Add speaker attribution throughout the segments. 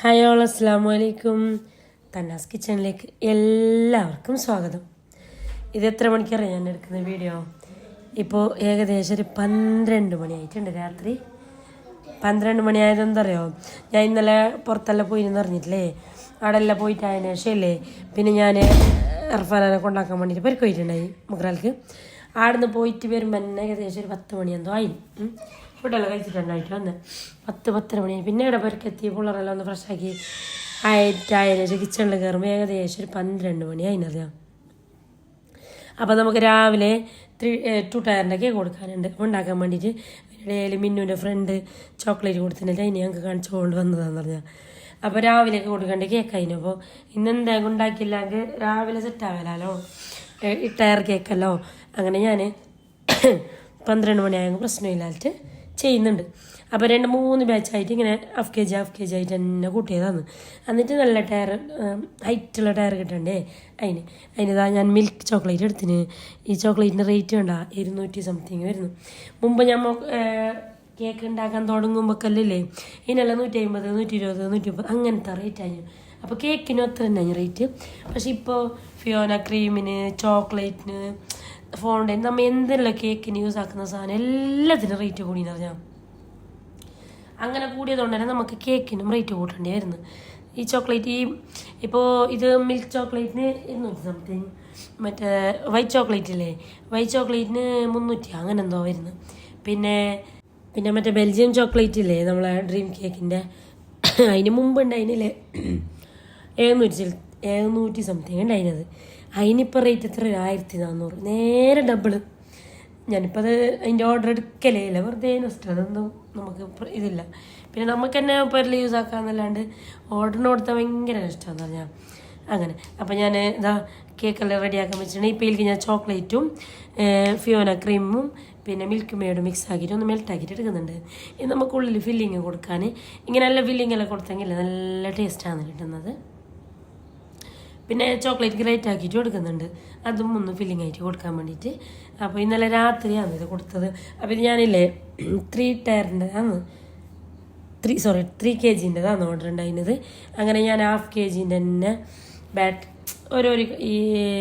Speaker 1: Hi all അസ്സാം വലൈക്കും തന്നാസ് കിച്ചണിലേക്ക് എല്ലാവർക്കും സ്വാഗതം. ഇത് എത്ര മണിക്കറിയാം ഞാൻ എടുക്കുന്ന വീഡിയോ? ഇപ്പോൾ ഏകദേശം ഒരു പന്ത്രണ്ട് മണിയായിട്ടുണ്ട് രാത്രി. പന്ത്രണ്ട് മണിയായതെന്തറിയോ ഞാൻ ഇന്നലെ പുറത്തെല്ലാം പോയി എന്ന് അറിഞ്ഞിട്ടില്ലേ? അവിടെ എല്ലാം പോയിട്ട് അതിന് ശേഷമല്ലേ പിന്നെ ഞാൻ ഇർഫാനെ കൊണ്ടാക്കാൻ വേണ്ടിയിട്ട് പരിക്ക് പോയിട്ടുണ്ടായി മുഗ്രാൽക്ക് ആടുന്ന് പോയിട്ട് വരുമ്പോൾ തന്നെ ഏകദേശം ഒരു പത്ത് മണി എന്തോ ആയി. ഫുഡെല്ലാം കഴിച്ചിട്ടുണ്ടായിട്ട് വന്ന് പത്ത് പത്തര മണി. പിന്നെ ഇവിടെ പുരക്കെത്തി പിള്ളേരെല്ലാം ഒന്ന് ഫ്രഷാക്കി ആയിട്ടായാലും കിച്ചണിൽ കയറുമ്പോൾ ഏകദേശം ഒരു പന്ത്രണ്ട് മണി അതിനറിയാം അപ്പോൾ നമുക്ക് രാവിലെ ത്രീ ടു ടയറിന്റെ കേക്ക് കൊടുക്കാനുണ്ട്. ഉണ്ടാക്കാൻ വേണ്ടിയിട്ട് ഇടയിൽ മിന്നുവിന്റെ ഫ്രണ്ട് ചോക്ലേറ്റ് കൊടുത്തിട്ടുണ്ട്. അതിന് ഞങ്ങൾക്ക് കാണിച്ചു കൊണ്ട് വന്നതാണെന്ന് പറഞ്ഞാൽ അപ്പോൾ രാവിലെ രാവിലെയൊക്കെ കൊടുക്കേണ്ട കേക്ക് അതിന് അപ്പോൾ ഇന്ന് എന്തെങ്കിലും ഉണ്ടാക്കിയില്ലെങ്കിൽ രാവിലെ സെറ്റ് ആവലാലോ? ഈ ടയർ കേക്കല്ലോ അങ്ങനെ ഞാൻ പന്ത്രണ്ട് മണിയായെങ്കിൽ പ്രശ്നമില്ലായിട്ട് ചെയ്യുന്നുണ്ട്. അപ്പോൾ രണ്ട് മൂന്ന് ബാച്ചായിട്ട് ഇങ്ങനെ half K G half K G ആയിട്ട് തന്നെ കൂട്ടിയതാണ്. എന്നിട്ട് നല്ല ടയർ ഹൈറ്റുള്ള ടയർ കിട്ടണ്ടേ അതിന്. അതിനിതാ ഞാൻ മിൽക്ക് ചോക്ലേറ്റ് എടുത്തിന്. ഈ ചോക്ലേറ്റിന്റെ റേറ്റ് വേണ്ട ഇരുന്നൂറ്റി സംതിങ് വരുന്നു. മുമ്പ് ഞാൻ കേക്ക് ഉണ്ടാക്കാൻ തുടങ്ങുമ്പോഴല്ലേ ഇതിനെല്ലാം നൂറ്റി അമ്പത് നൂറ്റി ഇരുപത് നൂറ്റി മുപ്പത് അങ്ങനത്തെ റേറ്റ് ആയി. അപ്പോൾ കേക്കിനും അത്ര തന്നെ റേറ്റ് പക്ഷേ ഇപ്പോൾ ഫിയോന ക്രീമിന് ചോക്ലേറ്റിന് ഫോണ്ടൻ നമ്മൾ എന്തെല്ലാം കേക്കിന് യൂസ് ആക്കുന്ന സാധനം എല്ലാത്തിനും റേറ്റ് കൂടി അറിഞ്ഞാൽ അങ്ങനെ കൂടിയതുകൊണ്ട് തന്നെ നമുക്ക് കേക്കിനും റേറ്റ് കൂട്ടേണ്ടി വരുന്നു ഈ ചോക്ലേറ്റ് ഈ ഇപ്പോൾ ഇത് മിൽക്ക് ചോക്ലേറ്റിന് ഇരുന്നൂറ്റി സംതിങ് മറ്റേ വൈറ്റ് ചോക്ലേറ്റ് ഇല്ലേ? വൈറ്റ് ചോക്ലേറ്റിന് മുന്നൂറ്റി അങ്ങനെ എന്തോ വരുന്നു. പിന്നെ പിന്നെ മറ്റേ ബെൽജിയം ചോക്ലേറ്റ് ഇല്ലേ? നമ്മളെ ഡ്രീം കേക്കിന്റെ അതിന് മുമ്പ് ഉണ്ടായിരുന്നില്ലേ? എഴുന്നൂറ്റി എഴുന്നൂറ്റി സംതിങ് ഉണ്ടായിരുന്നത്. അതിനിപ്പോൾ റേറ്റ് എത്ര? ആയിരത്തി നാന്നൂറ് നേരെ ഡബിൾ ഞാനിപ്പോൾ അത് അതിന്റെ ഓർഡർ എടുക്കലേ ഇല്ല. വെറുതെ നഷ്ടം. അതൊന്നും നമുക്ക് ഇതില്ല. പിന്നെ നമുക്ക് തന്നെ പേരിൽ യൂസ് ആക്കാമെന്നല്ലാണ്ട് ഓർഡറിന് കൊടുത്താൽ ഭയങ്കര നഷ്ടമെന്ന് പറഞ്ഞാൽ അങ്ങനെ. അപ്പോൾ ഞാൻ ഇതാ കേക്കെല്ലാം റെഡിയാക്കാൻ വെച്ചിട്ടുണ്ടെങ്കിൽ ഇപ്പോൾ ഞാൻ ചോക്ലേറ്റും ഫിയോന ക്രീമും പിന്നെ മിൽക്ക് മേഡും മിക്സ് ആക്കിയിട്ട് ഒന്ന് മെൽറ്റ് ആക്കിയിട്ട് എടുക്കുന്നുണ്ട്. ഇത് നമുക്കുള്ളിൽ ഫില്ലിങ് കൊടുക്കാൻ ഇങ്ങനെ നല്ല ഫില്ലിങ്ങെല്ലാം കൊടുത്തെങ്കിൽ നല്ല ടേസ്റ്റാണ് കിട്ടുന്നത്. പിന്നെ ചോക്ലേറ്റ് ഗ്രേറ്റ് ആക്കിയിട്ട് കൊടുക്കുന്നുണ്ട്. അതും ഒന്ന് ഫില്ലിംഗ് ആയിട്ട് കൊടുക്കാൻ വേണ്ടിയിട്ട്. അപ്പോൾ ഇന്നലെ രാത്രിയാണ് ഇത് കൊടുത്തത്. അപ്പോൾ ഇത് ഞാനില്ലേ ത്രീ ടയറിന്റെ ആണ് ത്രീ സോറി ത്രീ കെ ജിന്റെതാണ് ഓർഡർ ഉണ്ടായിരുന്നത് അങ്ങനെ ഞാൻ ഹാഫ് കെ ജിന്റെ തന്നെ ബാറ്റ് ഓരോ ഈ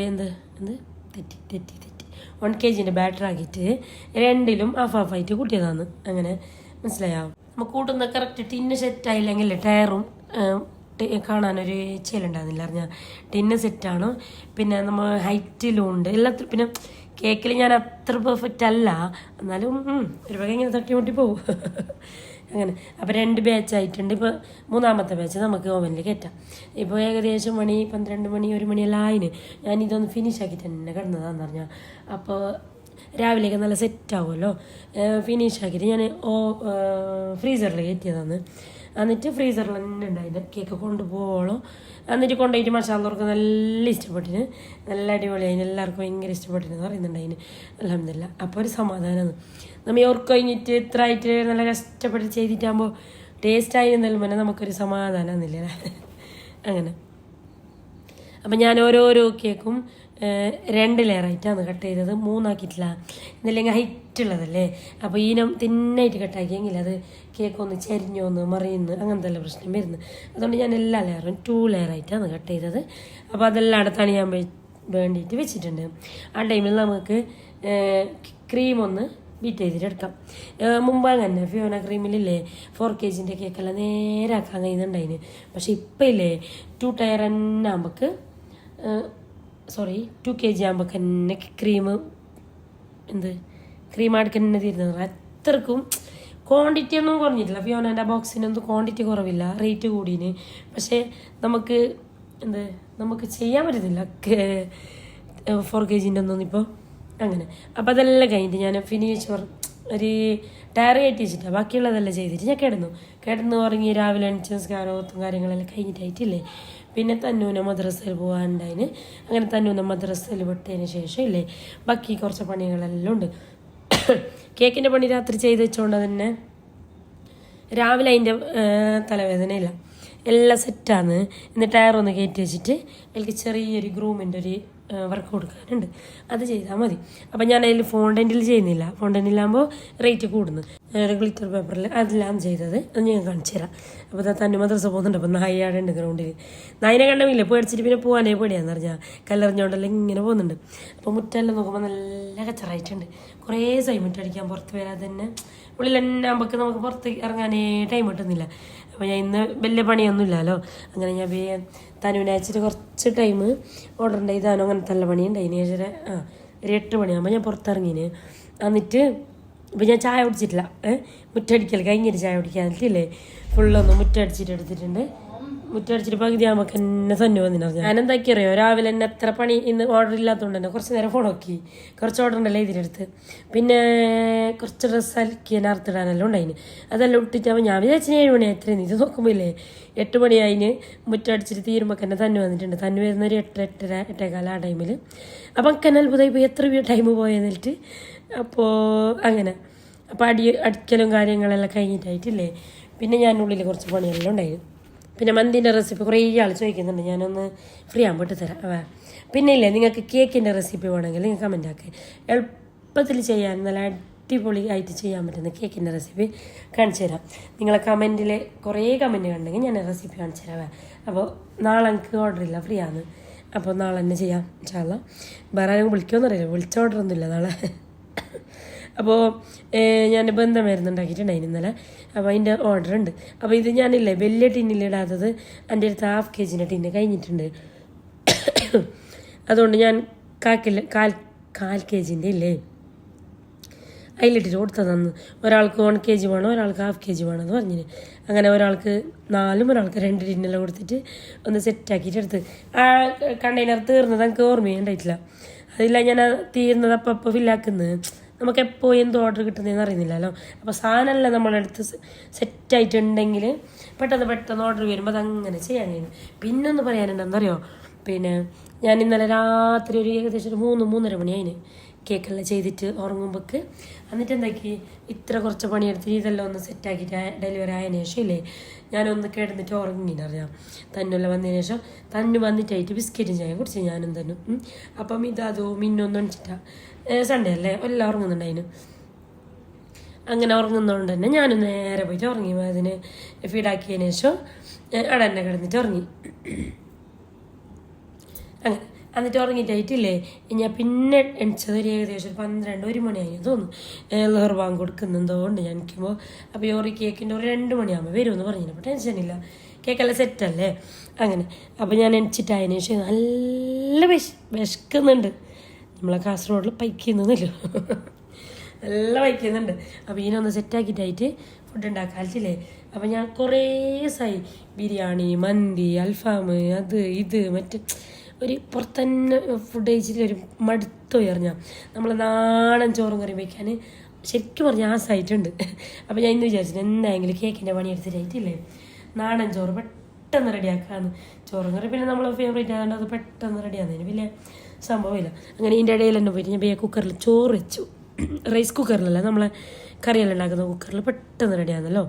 Speaker 1: എന്ത് എന്ത്? തെറ്റി തെറ്റി തെറ്റി. വൺ കെ ജിന്റെ ബാറ്റർ ആക്കിയിട്ട് രണ്ടിലും ഹാഫ് ഹാഫ് ആയിട്ട് കൂട്ടിയതാണ്. അങ്ങനെ മനസ്സിലായാവും നമുക്ക് കൂട്ടുന്ന കറക്റ്റ് ടിന്ന് സെറ്റ് ആയില്ലെങ്കിൽ ടയറും കാണാനൊരു ചേലുണ്ടായിരുന്നില്ല അറിഞ്ഞാൽ ടിന്ന് സെറ്റാണ്. പിന്നെ നമ്മൾ ഹൈറ്റിലും ഉണ്ട്. എല്ലാത്തിലും പിന്നെ കേക്കിൽ ഞാൻ അത്ര പെർഫെക്റ്റ് അല്ല. എന്നാലും ഒരു വക ഇങ്ങനെ തട്ടി മുട്ടി പോകും അങ്ങനെ. അപ്പോൾ രണ്ട് ബാച്ച് ആയിട്ടുണ്ട്. ഇപ്പോൾ മൂന്നാമത്തെ ബാച്ച് നമുക്ക് ഓവനിൽ കയറ്റാം ഇപ്പോൾ ഏകദേശം മണി പന്ത്രണ്ട് മണി ഒരു മണിയെല്ലാം ആയിന്. ഞാൻ ഇതൊന്ന് ഫിനിഷ് ആക്കിയിട്ട് തന്നെ കിടന്നതാന്ന് പറഞ്ഞാൽ അപ്പോൾ രാവിലെയൊക്കെ നല്ല സെറ്റ് ആവുമല്ലോ. ഫിനിഷ് ആക്കിയിട്ട് ഞാൻ ഓ ഫ്രീസറിൽ കയറ്റിയതാണ് എന്നിട്ട് ഫ്രീസറിൽ തന്നെ ഉണ്ടായിരുന്നു കേക്ക് കൊണ്ടുപോകോളൂ എന്നിട്ട് കൊണ്ടുപോയിട്ട് മസാലർക്ക് നല്ല ഇഷ്ടപ്പെട്ടിന്. നല്ല അടിപൊളിയായി. എല്ലാവർക്കും ഭയങ്കര ഇഷ്ടപ്പെട്ടിന് പറയുന്നുണ്ടായിന് അലഹമില്ല അപ്പോൾ ഒരു സമാധാനമാണ് നമ്മൾ ഓർക്ക് കഴിഞ്ഞിട്ട് ഇത്ര ആയിട്ട് നല്ല കഷ്ടപ്പെട്ട് ചെയ്തിട്ടാകുമ്പോൾ ടേസ്റ്റ് ആയി എന്നാലും പിന്നെ നമുക്കൊരു സമാധാനമാണെന്നില്ല അങ്ങനെ. അപ്പം ഞാൻ ഓരോരോ കേക്കും രണ്ട് ലെയറായിട്ടാണ് കട്ട് ചെയ്തത്. മൂന്നാക്കിയിട്ടില്ല. എന്നല്ലെങ്കിൽ ഹൈറ്റ് ഉള്ളതല്ലേ? അപ്പോൾ ഈനം തിന്നായിട്ട് കട്ടാക്കിയെങ്കിൽ അത് കേക്ക് ഒന്ന് ചരിഞ്ഞോന്ന് മറിയുന്നു. അങ്ങനത്തെ എല്ലാം പ്രശ്നം വരുന്നു. അതുകൊണ്ട് ഞാൻ എല്ലാ ലെയറും ടു ലെയറായിട്ടാണ് കട്ട് ചെയ്തത്. അപ്പോൾ അതെല്ലാം അടുത്താണ് ഞാൻ വേണ്ടിയിട്ട് വെച്ചിട്ടുണ്ട്. ആ ടൈമിൽ നമുക്ക് ക്രീം ഒന്ന് ബീറ്റ് ചെയ്തിട്ട് എടുക്കാം. ഏഹ് മുമ്പ് അങ്ങനെ ഫിയോന ക്രീമിലില്ലേ ഫോർ കെ ജിന്റെ കേക്കെല്ലാം നേരെ ആക്കാൻ കഴിയുന്നുണ്ടായിന്. പക്ഷെ ഇപ്പം ഇല്ലേ ടു ടയർ തന്നെ നമുക്ക് സോറി ടു കെ ജി ആകുമ്പോൾ തന്നെ ക്രീം എന്ത് ക്രീം അടുക്കന്നെ തീരുന്നത് അത്രക്കും ക്വാണ്ടിറ്റി ഒന്നും കുറഞ്ഞിട്ടില്ല. ഫിയോനന്റെ ബോക്സിനൊന്നും ക്വാണ്ടിറ്റി കുറവില്ല. റേറ്റ് കൂടീന്. പക്ഷേ നമുക്ക് എന്ത്? നമുക്ക് ചെയ്യാൻ പറ്റുന്നില്ല ഫോർ കെ ജിന്റെ ഒന്നും ഇപ്പോൾ അങ്ങനെ. അപ്പോൾ അതെല്ലാം കഴിഞ്ഞിട്ട് ഞാൻ ഫിനിഷ് ഒരു ടയർ കയറ്റി വെച്ചിട്ട് ബാക്കിയുള്ളതെല്ലാം ചെയ്തിട്ട് ഞാൻ കിടന്നു. കിടന്ന് ഉറങ്ങി രാവിലെ എണിച്ച് നിസ്കാരവും കാര്യങ്ങളെല്ലാം കഴിഞ്ഞിട്ടായിട്ടില്ലേ പിന്നെ തന്നൂനെ മദ്രസയിൽ പോകാനുണ്ടായിന് അങ്ങനെ തന്നൂനെ മദ്രസയിൽ വിട്ടതിന് ശേഷം ഇല്ലേ? ബാക്കി കുറച്ച് പണികളെല്ലാം ഉണ്ട്. കേക്കിന്റെ പണി രാത്രി ചെയ്ത് വെച്ചോണ്ട് തന്നെ രാവിലെ അതിന്റെ തലവേദനയില്ല. എല്ലാം സെറ്റാണ് എന്നിട്ട് ടയർ ഒന്ന് കയറ്റി വെച്ചിട്ട് എനിക്ക് ചെറിയൊരു ഗ്രൂമിന്റെ ഒരു വർക്ക് കൊടുക്കാനുണ്ട്. അത് ചെയ്താൽ മതി. അപ്പം ഞാൻ അതിൽ ഫോണ്ടന്റിൽ ചെയ്യുന്നില്ല. ഫോണ്ടന്റിലാകുമ്പോൾ റേറ്റ് കൂടുന്നു. ഞാനൊരു ഗ്ലിറ്റർ പേപ്പറിൽ അതെല്ലാം ചെയ്തത്. അത് ഞാൻ കാണിച്ചു തരാം. അപ്പോൾ തന്നെ മദ്രസ പോകുന്നുണ്ട്. അപ്പം നായാടെ ഉണ്ട് ഗ്രൗണ്ടിൽ നായിനെ കണ്ടമില്ല? പേടിച്ചിട്ട് പിന്നെ പോകാനേ പേടിയാന്ന് പറഞ്ഞാൽ കല്ലെറിഞ്ഞോണ്ടെല്ലാം ഇങ്ങനെ പോകുന്നുണ്ട്. അപ്പോൾ മുറ്റെല്ലാം നോക്കുമ്പോൾ നല്ല കച്ചറായിട്ടുണ്ട് കുറേ സൈമിട്ട് അടിക്കാൻ പുറത്ത് വരാതെ തന്നെ ഉള്ളിൽ തന്നെ നമുക്ക് നമുക്ക് പുറത്ത് ഇറങ്ങാനേ ടൈം കിട്ടുന്നില്ല. അപ്പോൾ ഞാൻ ഇന്ന് വലിയ പണിയൊന്നുമില്ലല്ലോ. അങ്ങനെ ഞാൻ വേഗം തനുവിനെ അയച്ചിട്ട് കുറച്ച് ടൈം ഓർഡർ ഉണ്ടായി താനും അങ്ങനത്തെ നല്ല പണിയുണ്ട് അതിന് ശേഷം ആ ഒരു എട്ട് മണിയാകുമ്പോൾ ഞാൻ പുറത്തിറങ്ങിന്. എന്നിട്ട് ഇപ്പം ഞാൻ ചായ കുടിച്ചിട്ടില്ല. മുറ്റടിക്കൽ കഴിഞ്ഞിട്ട് ചായ കുടിക്കാനിട്ടില്ലേ ഫുള്ളൊന്ന് മുറ്റടിച്ചിട്ട് എടുത്തിട്ടുണ്ട്. മുറ്റടിച്ചിട്ട് പകുതി ആകുമ്പോൾ എന്നെ തന്നെ വന്നിട്ട് ഞാൻ എന്താക്കി അറിയോ രാവിലെ തന്നെ എത്ര പണി ഇന്ന് ഓർഡർ ഇല്ലാത്തതുകൊണ്ട് തന്നെ കുറച്ച് നേരം ഫോൺ നോക്കി. കുറച്ച് ഓർഡർ ഉണ്ടല്ലോ ഇതിലെടുത്ത് പിന്നെ കുറച്ച് ഡ്രസ്സ് അലക്കി അറുത്തിടാനെല്ലാം ഉണ്ടായിന്. അതെല്ലാം ഇട്ടിട്ട് ഞാൻ വിചാരിച്ചു ഏഴ് മണി എത്ര ഇത് നോക്കുമ്പോൾ ഇല്ലേ എട്ട് ആയിന് മുറ്റടിച്ചിട്ട് തീരുമ്പോൾ തന്നെ തന്നെ വന്നിട്ടുണ്ട്. തന്നെ വരുന്ന ഒരു എട്ട് എട്ടര എട്ടേകാല ആ ടൈമിൽ അപ്പം എനിക്ക് അത്ഭുതമായി ഇപ്പോൾ എത്ര ടൈം പോയെന്നിട്ട് അപ്പോൾ അങ്ങനെ. അപ്പോൾ അടി അടിക്കലും കാര്യങ്ങളെല്ലാം കഴിഞ്ഞിട്ടായിട്ടില്ലേ. പിന്നെ ഞാൻ ഉള്ളിൽ കുറച്ച് പണിയെല്ലാം ഉണ്ടായിരുന്നു പിന്നെ മന്തിന്റെ റെസിപ്പി കുറേ ആൾ ചോദിക്കുന്നുണ്ട്. ഞാനൊന്ന് ഫ്രീ ആകുമ്പോട്ട് തരാം. പിന്നെ ഇല്ലേ നിങ്ങൾക്ക് കേക്കിന്റെ റെസിപ്പി വേണമെങ്കിൽ നിങ്ങൾ കമന്റ് ആക്കി. എളുപ്പത്തിൽ ചെയ്യാൻ നല്ല അടിപൊളി ആയിട്ട് ചെയ്യാൻ പറ്റുന്ന കേക്കിന്റെ റെസിപ്പി കാണിച്ചു തരാം. നിങ്ങളെ കമന്റിൽ കുറേ കമന്റ് കണ്ടെങ്കിൽ ഞാൻ റെസിപ്പി കാണിച്ചു തരാം. അപ്പോൾ നാളെ എനിക്ക് ഓർഡർ ഇല്ല ഫ്രീ ആണ്. അപ്പോൾ നാളെ തന്നെ ചെയ്യാം ചാള വേറെ ആരും വിളിക്കുമെന്നറിയില്ല വിളിച്ച ഓർഡർ ഒന്നുമില്ല നാളെ. അപ്പോൾ ഞാൻ ബന്ധം മരുന്നുണ്ടാക്കിയിട്ടുണ്ടായിരുന്നു ഇന്നലെ. അപ്പോൾ അതിന്റെ ഓർഡർ ഉണ്ട് അപ്പോൾ ഇത് ഞാനില്ലേ വലിയ ടിന്നിലിടാത്തത് എന്റെ അടുത്ത് ഹാഫ് കെ ജിന്റെ ടിന്ന് കഴിഞ്ഞിട്ടുണ്ട്. അതുകൊണ്ട് ഞാൻ കാക്കില്ല കാൽ കാൽ കെ ജിന്റെ ഇല്ലേ? അതിലിട്ടിട്ട് കൊടുത്തതെന്ന് ഒരാൾക്ക് വൺ കെ ജി വേണം ഒരാൾക്ക് ഹാഫ് കെ ജി വേണം എന്ന് പറഞ്ഞിന്. അങ്ങനെ ഒരാൾക്ക് നാലും ഒരാൾക്ക് രണ്ട് ടിന്നെല്ലാം കൊടുത്തിട്ട് ഒന്ന് സെറ്റാക്കിയിട്ട് എടുത്ത്. ആ കണ്ടെയ്നർ തീർന്നത് എനിക്ക് ഓർമ്മയുണ്ടായിട്ടില്ല. അതില്ല ഞാൻ തീർന്നത് അപ്പം അപ്പം ഫില്ലാക്കുന്നത് നമുക്ക് എപ്പോൾ എന്ത് ഓർഡർ കിട്ടുന്നതെന്ന് അറിയുന്നില്ലല്ലോ. അപ്പോൾ സാധനമല്ല നമ്മളെടുത്ത് സെറ്റായിട്ടുണ്ടെങ്കിൽ പെട്ടെന്ന് പെട്ടെന്ന് ഓർഡർ വരുമ്പോൾ അതങ്ങനെ ചെയ്യാൻ കഴിയും. പിന്നെ ഒന്ന് പറയാനുണ്ടെന്നറിയോ പിന്നെ ഞാൻ ഇന്നലെ രാത്രി ഒരു ഏകദേശം ഒരു മൂന്ന് മൂന്നര മണിയായിന് കേക്കെല്ലാം ചെയ്തിട്ട് ഉറങ്ങുമ്പോൾക്ക് എന്നിട്ട് എന്താക്കി ഇത്ര കുറച്ച് പണിയെടുത്ത് ഇതെല്ലാം ഒന്ന് സെറ്റാക്കിയിട്ട് ഡെലിവറി ആയതിനു ശേഷം ഇല്ലേ ഞാനൊന്ന് കിടന്നിട്ട് ഉറങ്ങിനറിയാം തന്നെല്ലാം വന്നതിന് ശേഷം തന്നെ വന്നിട്ടായിട്ട് ബിസ്ക്കറ്റും ചായ കുടിച്ച് ഞാനും തന്നെ. അപ്പം ഇതാതോ മിന്നൊന്നും അണിച്ചിട്ടാ സൺഡേ അല്ലേ? എല്ലാം ഉറങ്ങുന്നുണ്ടായിന്. അങ്ങനെ ഉറങ്ങുന്നതുകൊണ്ട് തന്നെ ഞാനും നേരെ പോയിട്ട് ഉറങ്ങി. അതിന് ഫീഡാക്കിയതിന് ശേഷം അവിടെ തന്നെ കിടന്നിട്ട് ഉറങ്ങി. അങ്ങനെ. എന്നിട്ട് ഉറങ്ങിയിട്ടായിട്ടില്ലേ? ഞാൻ പിന്നെ എണിച്ചത് ഒരു ഏകദേശം ഒരു പന്ത്രണ്ട് ഒരു മണിയായി തോന്നുന്നു. ലഹർ ബാങ്ക് കൊടുക്കുന്നുണ്ടോണ്ട് ഞാൻ നിൽക്കുമ്പോൾ അപ്പോൾ ഓറി കേക്കിന്റെ ഒരു രണ്ട് മണിയാകുമ്പോൾ വരുമെന്ന് പറഞ്ഞു അപ്പോൾ ടെൻഷനില്ല കേക്കെല്ലാം സെറ്റല്ലേ അങ്ങനെ. അപ്പോൾ ഞാൻ എണിച്ചിട്ടായതിനു ശേഷം നല്ല വിശ വിശക്കുന്നുണ്ട്. നമ്മളെ കാസർഗോഡിൽ പൈക്കുന്നില്ലോ നല്ല വയ്ക്കുന്നുണ്ട് അപ്പോൾ ഇതിനൊന്ന് സെറ്റാക്കിയിട്ടായിട്ട് ഫുഡ് ഉണ്ടാക്കാറ്റില്ലേ അപ്പോൾ ഞാൻ കുറേ സായി. ബിരിയാണി മന്തി അൽഫാം അത് ഇത് മറ്റ് ഒരു പുറത്തന്നെ ഫുഡ് കഴിച്ചിട്ട് ഒരു മടുത്ത് ഉയർഞ്ഞ നമ്മൾ നാടൻ ചോറും കറി വയ്ക്കാൻ ശരിക്കും പറഞ്ഞാൽ ആസായിട്ടുണ്ട് അപ്പോൾ ഞാൻ ഇന്ന് വിചാരിച്ചു എന്തായെങ്കിലും കേക്കിന്റെ പണി എടുത്തിട്ടായിട്ടില്ലേ? നാടൻ ചോറ് പെട്ടെന്ന് റെഡിയാക്കാന്ന് ചോറും കറി പിന്നെ നമ്മൾ ഫേവറേറ്റ് ആയതുകൊണ്ട് അത് പെട്ടെന്ന് റെഡിയാകുന്നതിന് വലിയ സംഭവമില്ല. അങ്ങനെ ഇതിന്റെ ഇടയിൽ തന്നെ പോയിട്ട് ഞാൻ കുക്കറിൽ ചോറ് വെച്ചു. റൈസ് കുക്കറിലല്ല നമ്മളെ കറിയെല്ലാം ഉണ്ടാക്കുന്ന കുക്കറിൽ പെട്ടെന്ന് റെഡിയാണല്ലോ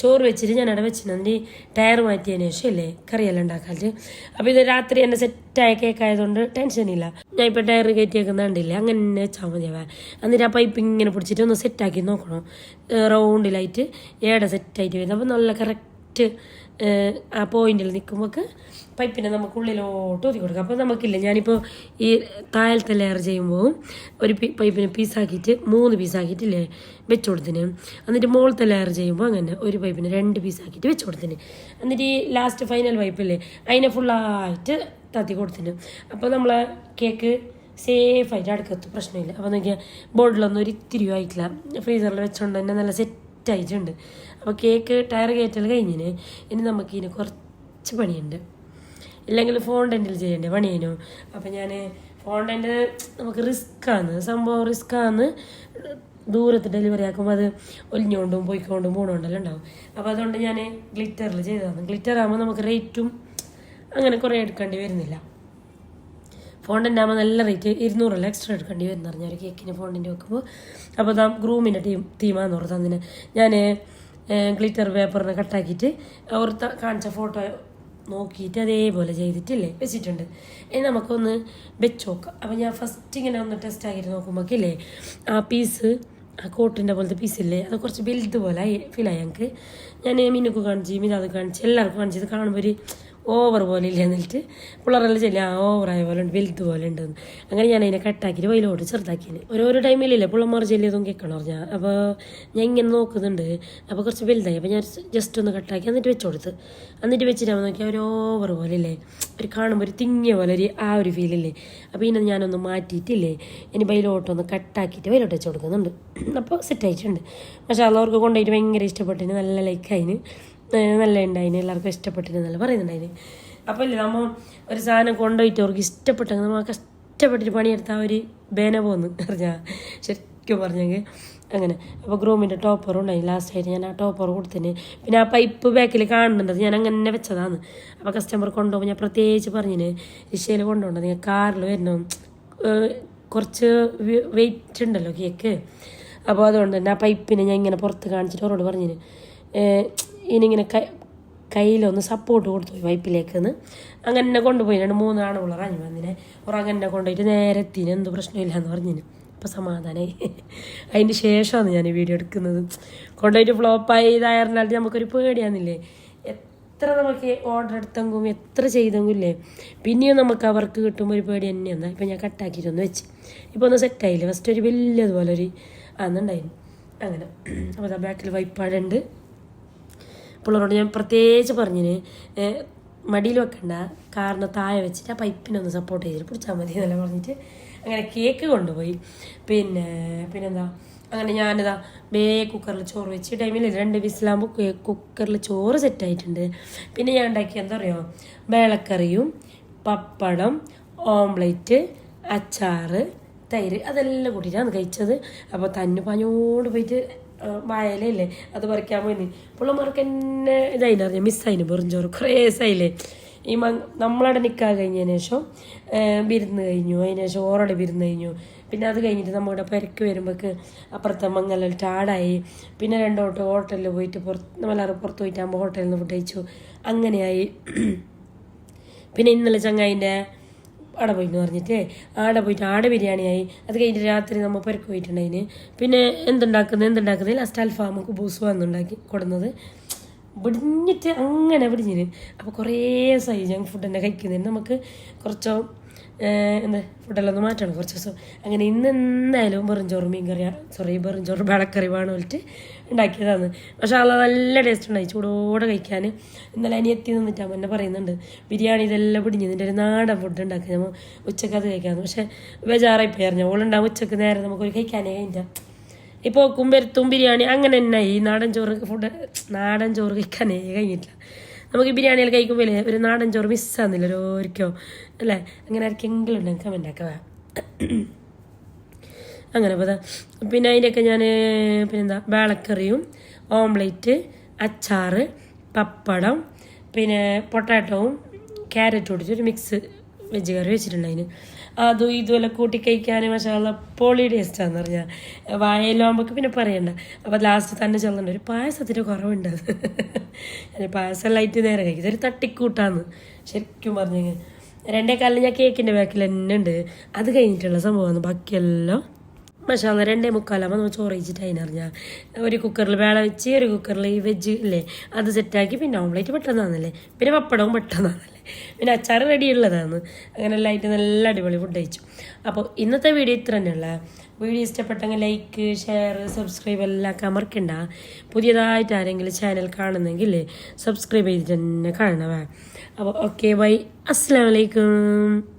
Speaker 1: ചോറ് വെച്ചിട്ട് ഞാൻ അവിടെ വെച്ചിട്ടുണ്ട് ടയർ മാറ്റിയതിന് ശേഷം ഇല്ലേ കറിയെല്ലാം ഉണ്ടാക്കാറ് അപ്പോൾ ഇത് രാത്രി തന്നെ സെറ്റായ കേക്കായതുകൊണ്ട് ടെൻഷനില്ല ഞാൻ ഇപ്പോൾ ടയർ കയറ്റിയേക്കുന്ന കണ്ടില്ലേ? അങ്ങനെ തന്നെ വെച്ചാൽ മതിയാവാ എന്നിട്ട് ആ പൈപ്പ് ഇങ്ങനെ പിടിച്ചിട്ട് ഒന്ന് സെറ്റാക്കി നോക്കണം. റൗണ്ടിലായിട്ട് ഏടെ സെറ്റായിട്ട് വരുന്നത്. അപ്പോൾ നല്ല കറക്റ്റ് ആ പോയിന്റിൽ നിൽക്കുമ്പോൾ പൈപ്പിനെ നമുക്ക് ഉള്ളിലോട്ട് ഒതുക്കി കൊടുക്കാം. അപ്പോൾ നമുക്കില്ല ഞാനിപ്പോൾ ഈ താഴത്തെ ലെയർ ചെയ്യുമ്പോൾ ഒരു പൈപ്പിനെ പീസാക്കിയിട്ട് മൂന്ന് പീസാക്കിയിട്ടില്ലേ വെച്ച് കൊടുത്തിന്. എന്നിട്ട് മുകളിലത്തെ ലെയർ ചെയ്യുമ്പോൾ അങ്ങനെ ഒരു പൈപ്പിനെ രണ്ട് പീസാക്കിയിട്ട് വെച്ച് കൊടുത്തിന്. എന്നിട്ട് ഈ ലാസ്റ്റ് ഫൈനൽ പൈപ്പില്ലേ അതിനെ ഫുള്ളായിട്ട് തത്തി കൊടുത്തിന്. അപ്പോൾ നമ്മളെ കേക്ക് സേഫായിട്ട് അടുക്കത്ത് പ്രശ്നമില്ല. അപ്പോൾ നോക്കിയാൽ ബോർഡിലൊന്നും ഒരു ഇത്തിരി ആയിട്ടില്ല. ഫ്രീസറിൽ വെച്ചുകൊണ്ട് തന്നെ നല്ല സെറ്റായിട്ടുണ്ട്. അപ്പോൾ കേക്ക് ടയർ കയറ്റൽ കഴിഞ്ഞിന് ഇനി നമുക്ക് നമുക്കിതിന് കുറച്ച് പണിയുണ്ട്. ഇല്ലെങ്കിൽ ഫോണ്ടന്റിൽ ചെയ്യേണ്ടേ പണിയേനു. അപ്പം ഞാൻ ഫോണ്ടന്റ് നമുക്ക് റിസ്ക്കാണ്. സംഭവം റിസ്ക്കാണ്. ദൂരത്ത് ഡെലിവറി ആക്കുമ്പോൾ അത് ഒലിഞ്ഞുകൊണ്ടും പോയിക്കൊണ്ടും പോകണോണ്ടെല്ലാം ഉണ്ടാവും. അപ്പോൾ അതുകൊണ്ട് ഞാൻ ഗ്ലിറ്ററിൽ ചെയ്തതാണ്. ഗ്ലിറ്റർ ആകുമ്പോൾ നമുക്ക് റേറ്റും അങ്ങനെ കുറേ എടുക്കേണ്ടി വരുന്നില്ല. ഫോണ്ടിന്റെ ആകുമ്പോൾ നല്ല റേറ്റ് ഇരുന്നൂറല്ല എക്സ്ട്രാ എടുക്കേണ്ടി വരുന്ന പറഞ്ഞാൽ ഒരു കേക്കിന് ഫോണ്ടിന്റെ വെക്കുമ്പോൾ അപ്പോൾ താ ഗ്രൂമിന്റെ ടീം തീമാന്ന് പറഞ്ഞു തന്നെ ഞാൻ ഗ്ലിറ്റർ പേപ്പറിനെ കട്ടാക്കിയിട്ട് അവർ കാണിച്ച ഫോട്ടോ നോക്കിയിട്ട് അതേപോലെ ചെയ്തിട്ടില്ലേ വെച്ചിട്ടുണ്ട്. ഇനി നമുക്കൊന്ന് വെച്ച് നോക്കാം. അപ്പോൾ ഞാൻ ഫസ്റ്റ് ഇങ്ങനെ ഒന്ന് ടെസ്റ്റ് ആക്കിയിട്ട് നോക്കുമ്പോഴേക്കില്ലേ ആ പീസ് ആ കോട്ടിന്റെ പോലത്തെ പീസില്ലേ അത് കുറച്ച് വലുത് പോലെ ഫീലായി ഞങ്ങൾക്ക് ഞാൻ മിനുക്ക് കാണിച്ച് മിനാത് കാണിച്ച് എല്ലാവർക്കും കാണിച്ച് ഇത് കാണുമ്പോൾ ഒരു ഓവർ പോലെ ഇല്ല എന്നിട്ട് പിള്ളേരെല്ലാം ചെല്ലി ആ ഓവറായ പോലെ ഉണ്ട് വലുത് പോലെ ഉണ്ട് അങ്ങനെ ഞാൻ അതിനെ കട്ടാക്കിയിട്ട് വയലോട്ട് ചെറുതാക്കിയത് ഓരോരോ ടൈമിലില്ലേ പിള്ളമാർ ചെല്ലിയതും കേൾക്കണം പറഞ്ഞാൽ അപ്പോൾ ഞാൻ ഇങ്ങനെ നോക്കുന്നുണ്ട്. അപ്പോൾ കുറച്ച് വലുതായി അപ്പോൾ ഞാൻ ജസ്റ്റ് ഒന്ന് കട്ടാക്കി എന്നിട്ട് വെച്ച് കൊടുത്ത്. എന്നിട്ട് വെച്ചിട്ട് നോക്കിയാൽ ഒരു ഓവർ പോലെ ഇല്ലേ ഒരു കാണുമ്പോൾ ഒരു തിങ്ങിയ പോലെ ഒരു ആ ഒരു ഫീലില്ലേ അപ്പോൾ ഇന്നെ ഞാനൊന്ന് മാറ്റിയിട്ടില്ലേ ഇനി വയലോട്ടൊന്ന് കട്ടാക്കിയിട്ട് വയലോട്ട് വെച്ച് കൊടുക്കുന്നുണ്ട്. അപ്പോൾ സെറ്റ് ആയിട്ടുണ്ട്. പക്ഷേ അതവർക്ക് കൊണ്ടുപോയിട്ട് ഭയങ്കര ഇഷ്ടപ്പെട്ടിന് നല്ല ലൈക്കായിന് നല്ല ഉണ്ടായിന് എല്ലാവർക്കും ഇഷ്ടപ്പെട്ടിരുന്നല്ലോ പറയുന്നുണ്ടായിന്. അപ്പോൾ ഇല്ലേ നമ്മൾ ഒരു സാധനം കൊണ്ടുപോയിട്ട് അവർക്ക് ഇഷ്ടപ്പെട്ടെങ്കിൽ നമ്മൾ ഇഷ്ടപ്പെട്ടിട്ട് പണിയെടുത്ത ആ ഒരു ബേന പോന്ന് പറഞ്ഞാൽ ശരിക്കും പറഞ്ഞെങ്കിൽ അങ്ങനെ. അപ്പോൾ ഗ്രൂമിന്റെ ടോപ്പർ ഉണ്ടായി ലാസ്റ്റ് ആയിട്ട് ഞാൻ ആ ടോപ്പർ കൊടുത്തിന് പിന്നെ ആ പൈപ്പ് ബാക്കിൽ കാണുന്നുണ്ട് ഞാൻ അങ്ങനെ വെച്ചതാണ്. അപ്പോൾ കസ്റ്റമർ കൊണ്ടുപോകുമ്പോൾ ഞാൻ പ്രത്യേകിച്ച് പറഞ്ഞിന് രിഷയിൽ കൊണ്ടുപോകണ്ട നിങ്ങൾ കാറിൽ വരണം. കുറച്ച് വെയിറ്റ് ഉണ്ടല്ലോ കേക്ക് അപ്പോൾ അതുകൊണ്ട് തന്നെ ആ പൈപ്പിനെ ഞാൻ ഇങ്ങനെ പുറത്ത് കാണിച്ചിട്ട് അവരോട് പറഞ്ഞിന്. ഏഹ് ഇനിയിങ്ങനെ കൈ കയ്യിലൊന്ന് സപ്പോർട്ട് കൊടുത്തു വൈപ്പിലേക്ക് നിന്ന് അങ്ങനെ കൊണ്ടുപോയി. രണ്ട് മൂന്നാണ് ഉള്ള റഞ്ഞു വന്നിനെ. ഓർ അങ്ങനെ കൊണ്ടുപോയിട്ട് നേരെ എത്തിന് എന്ത് പ്രശ്നമില്ല എന്ന് പറഞ്ഞിന്. അപ്പോൾ സമാധാനമായി അതിന് ശേഷമാണ് ഞാൻ ഈ വീഡിയോ എടുക്കുന്നത്. കൊണ്ടുപോയിട്ട് ഫ്ലോപ്പായി ഇതായിരുന്നാലും നമുക്കൊരു പേടിയാന്നില്ലേ? എത്ര നമുക്ക് ഓർഡർ എടുത്തെങ്കും എത്ര ചെയ്തെങ്കും ഇല്ലേ പിന്നെയും നമുക്ക് അവർക്ക് കിട്ടുമ്പോൾ ഒരു പേടി തന്നെയാണ് ഇപ്പം ഞാൻ കട്ടാക്കിയിട്ടൊന്ന് വെച്ച്. ഇപ്പോൾ ഒന്ന് സെറ്റായില്ലേ ഫസ്റ്റ് ഒരു വലിയതുപോലെ ഒരു അന്നുണ്ടായിരുന്നു അങ്ങനെ. അപ്പോൾ ബാക്കിൽ വൈപ്പാടുണ്ട് പിള്ളേരോട് ഞാൻ പ്രത്യേകിച്ച് പറഞ്ഞിന് മടിയിൽ വെക്കണ്ട കാരണം താഴെ വെച്ചിട്ട് ആ പൈപ്പിനൊന്ന് സപ്പോർട്ട് ചെയ്തിട്ട് പിടിച്ചാൽ മതി എന്നെല്ലാം പറഞ്ഞിട്ട് അങ്ങനെ കേക്ക് കൊണ്ടുപോയി. പിന്നെ പിന്നെന്താ? അങ്ങനെ ഞാനിതാ ബേ കുക്കറിൽ ചോറ് വെച്ച് ടൈമിൽ രണ്ട് വിസിലാകുമ്പോൾ കുക്കറിൽ ചോറ് സെറ്റായിട്ടുണ്ട് പിന്നെ ഞാൻ ഉണ്ടാക്കിയ എന്താ പറയുക വേളക്കറിയും പപ്പടം ഓംലെറ്റ് അച്ചാറ് തൈര് അതെല്ലാം കൂട്ടിയിട്ടാണ് കഴിച്ചത്. അപ്പോൾ തന്നെ പഞ്ഞോട് പോയിട്ട് വായലല്ലേ അത് പറിക്കാൻ പോയി പിള്ളമാർക്ക് എന്നെ ഇതായില്ല അറിയാം മിസ്സായിന് വെറുഞ്ചോറ് കുറേ സൈലേ ഈ മ നമ്മളവിടെ നിൽക്കാൻ കഴിഞ്ഞതിന് ശേഷം വിരുന്ന് കഴിഞ്ഞു. അതിന് ശേഷം ഓറോടെ വിരുന്ന് കഴിഞ്ഞു. പിന്നെ അത് കഴിഞ്ഞിട്ട് നമ്മുടെ പെരക്ക് വരുമ്പോൾക്ക് അപ്പുറത്തെ മംഗലം ടാടായി പിന്നെ രണ്ടോട്ട് ഹോട്ടലിൽ പോയിട്ട് പുറത്ത് നമ്മളാറ് പുറത്ത് പോയിട്ടാകുമ്പോൾ ഹോട്ടലിൽ നിന്ന് ഫുഡ് കഴിച്ചു. അങ്ങനെയായി. പിന്നെ ഇന്നലെ ചങ്ങായിന്റെ അവിടെ പോയിന്ന് പറഞ്ഞിട്ട് ആടെ പോയിട്ട് ആടെ ബിരിയാണിയായി. അത് കഴിഞ്ഞിട്ട് രാത്രി നമ്മൾ പെരക്ക് പോയിട്ടുണ്ടായിന് പിന്നെ എന്തുണ്ടാക്കുന്നത്? എന്തുണ്ടാക്കുന്നത്? ലാസ്റ്റ് അൽഫാം കുബൂസ് വന്നുണ്ടാക്കി കൊടുന്നത്. വിടിഞ്ഞിട്ട് അങ്ങനെ വിടിഞ്ഞിന്. അപ്പോൾ കുറേ സൈ ജങ്ക് ഫുഡ് തന്നെ കഴിക്കുന്നതിന് നമുക്ക് കുറച്ചോ എന്താ ഫുഡെല്ലാം ഒന്ന് മാറ്റണം. കുറച്ച് ദിവസം. അങ്ങനെ ഇന്ന് എന്തായാലും വെറും ചോറ് മീൻ കറി സോറി വെറും ചോറ് വെളക്കറി വേണം ഉണ്ടാക്കിയതാണ്. പക്ഷെ അത് നല്ല ടേസ്റ്റ് ഉണ്ടായി. ചൂടോടെ കഴിക്കാൻ. ഇന്നലെ അനിയത്തി നിന്നിട്ടാ എന്നെ പറയുന്നുണ്ട്. ബിരിയാണി ഇതെല്ലാം പിടിഞ്ഞ് ഇതിന്റെ ഒരു നാടൻ ഫുഡ് ഉണ്ടാക്കി നമ്മൾ ഉച്ചയ്ക്ക് അത് കഴിക്കാമെന്ന് പക്ഷെ ബേജാറായി പോയിരുന്നു ഓളുണ്ടാകും ഉച്ചയ്ക്ക് നേരെ നമുക്കൊരു കഴിക്കാനേ കഴിഞ്ഞ ഇപ്പോൾ കുമ്പരത്തും ബിരിയാണി അങ്ങനെ തന്നെ ഈ നാടൻ ചോറ് ഫുഡ് നാടൻ ചോറ് കഴിക്കാനേ കഴിഞ്ഞിട്ടില്ല. നമുക്ക് ബിരിയാണിയിൽ കഴിക്കുമ്പോൾ ഒരു നാടൻ ചോറ് മിസ്സാകുന്നില്ല ഓരോരിക്കോ അല്ലേ? അങ്ങനെ ആർക്കെങ്കിലും ഉണ്ടെങ്കിൽ കമന്റ് ആക്കുക അങ്ങനെ അപ്പോൾ പിന്നെ അതിന്റെയൊക്കെ ഞാൻ പിന്നെന്താ വേളക്കറിയും ഓംലെറ്റ് അച്ചാറ് പപ്പടം പിന്നെ പൊട്ടാറ്റവും ക്യാരറ്റ് പൊടിച്ചൊരു മിക്സ് വെജ് കറി വെച്ചിട്ടുണ്ടായിന് അതും ഇതുപോലെ കൂട്ടി കഴിക്കാൻ മസാല പൊളി ടേസ്റ്റാന്ന് പറഞ്ഞാൽ വായലാകുമ്പോൾ പിന്നെ പറയണ്ട. അപ്പോൾ ലാസ്റ്റ് തന്നെ ചെല്ലുന്നുണ്ട് ഒരു പായസത്തിന്റെ കുറവുണ്ട് അത്. പായസം ലൈറ്റ് നേരെ കഴിക്കും. ഇതൊരു തട്ടിക്കൂട്ടാന്ന് ശരിക്കും പറഞ്ഞു രണ്ടേ കാലിൽ ഞാൻ കേക്കിന്റെ ബാക്കിൽ തന്നെ ഉണ്ട്. അത് കഴിഞ്ഞിട്ടുള്ള സംഭവമാണ് ബാക്കിയെല്ലാം മസാല രണ്ടേ മുക്കാലാകുമ്പോൾ നമ്മൾ ചോറ് വെച്ചിട്ട് അതിനറിഞ്ഞാൽ ഒരു കുക്കറിൽ വേള വെച്ച് ഒരു കുക്കറിൽ ഈ വെജ് ഇല്ലേ അത് സെറ്റാക്കി പിന്നെ ഓംലേറ്റ് പെട്ടെന്നാണല്ലേ പിന്നെ പപ്പടവും പെട്ടെന്നാണല്ലേ പിന്നെ അച്ചാർ റെഡി ഉള്ളതാണ് അങ്ങനെ ലൈറ്റ് നല്ല അടിപൊളി ഫുഡ് കഴിച്ചു. അപ്പോൾ ഇന്നത്തെ വീഡിയോ ഇത്ര തന്നെയുള്ള. വീഡിയോ ഇഷ്ടപ്പെട്ടെങ്കിൽ ലൈക്ക് ഷെയർ സബ്സ്ക്രൈബ് എല്ലാം അമർക്കണ്ട പുതിയതായിട്ട് ആരെങ്കിലും ചാനൽ കാണുന്നെങ്കിൽ സബ്സ്ക്രൈബ് ചെയ്തിട്ട് തന്നെ കാണണവേ. അപ്പോൾ ഓക്കെ ബൈ അസ്സാം വലൈക്കും